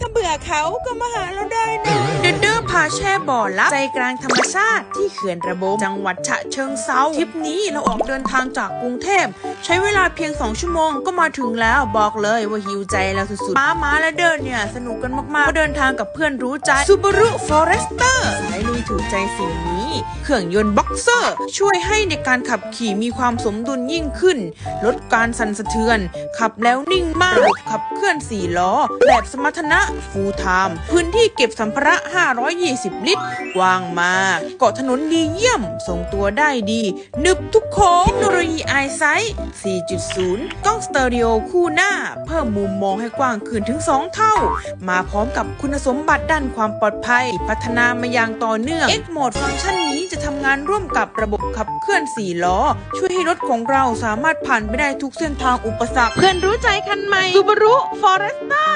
ถ้าเบื่อเขาก็มาหาเราได้นะเดินเดินพาแช่บ่อลับใจกลางธรรมชาติที่เขื่อนระบมจังหวัดฉะเชิงเซาทริปนี้เราออกเดินทางจากกรุงเทพ ใช้เวลาเพียง 2 ชั่วโมงก็มาถึงแล้วบอกเลยว่าหิวใจเราสุดๆม้าม้าและเดินเนี่ย สนุกกันมากๆมาเดินทางกับเพื่อนรู้ใจซูบารุฟอเรสเตอร์สายลุย ถูกใจสิ่งนี้ เครื่องยนต์บ็อกเซอร์ ช่วยให้ในการขับขี่มีความสมดุลยิ่งขึ้น ลดการสั่นสะเทือน ขับแล้วนิ่งมาก ขับเคลื่อน 4 ล้อ แบบสมรรถนะ full time พื้นที่เก็บสัมภาระ 520 ลิตร กว้างมาก เกาะถนนดีเยี่ยมทรงตัวได้ดี นึบทุกโค้งเทคโนโลยี EyeSight 4.0 กล้องสเตอริโอคู่หน้า เพิ่มมุมมองให้กว้างขึ้นถึง 2 เท่า มาพร้อมกับคุณสมบัติด้านความปลอดภัย พัฒนามาอย่างต่อเนื่อง X Mode ฟังก์ชันนี้จะทำงานร่วมกับระบบขับเคลื่อน4ล้อ ช่วยให้รถของเราสามารถผ่านไปได้ทุกเส้นทางอุปสรรค เพื่อนรู้ใจคันใหม่ Subaru Forester